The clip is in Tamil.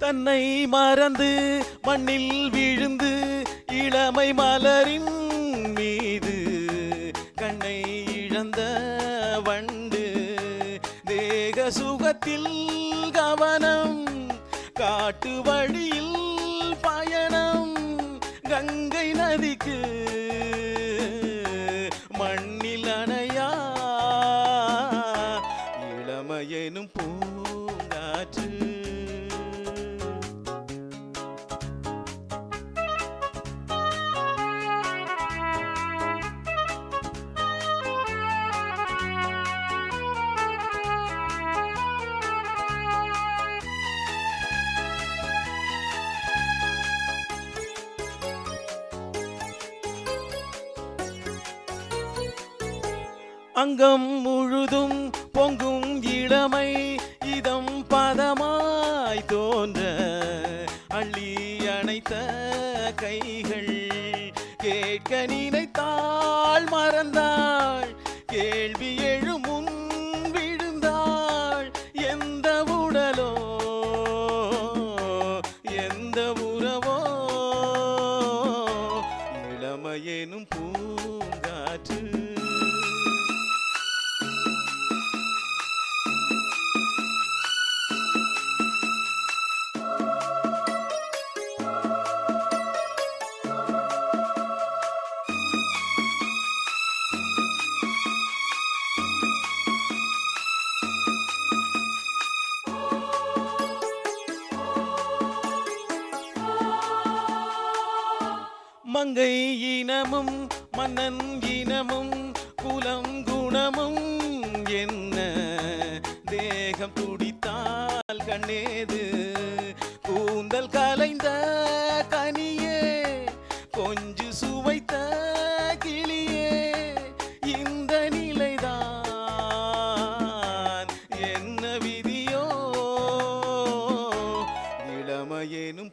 தன்னை மறந்து மண்ணில் விழுந்து இளமை மலரின் மீது கண்ணை இழந்த வண்டு தேக சுகத்தில் கவனம் காட்டு வழியில் பயணம் கங்கை நதிக்கு மண்ணில் அணையா? இளமையெனும் பூங்காற்று அங்கம் முழுதும் பொங்கும் இளமை. இதம் பதமாய் தோன்ற அள்ளி அணைத்த கைகள். கேட்க நினைத்தாள் மறந்தாள். கேள்வி எழுமுன் விழுந்தாள். எந்த உடலோ எந்த உறவோ. இளமையெனும் பூங்காற்று மங்கை இனமும் மன்னன் இனமும் குலம் குணமும் என்ன? தேகம் துடித்தால் கண்ணேது கூந்தல் கலைந்த கனியே கொஞ்சு சுவைத்த கிளியே இந்த நிலைதான் என்ன விதியோ? இளமையேனும்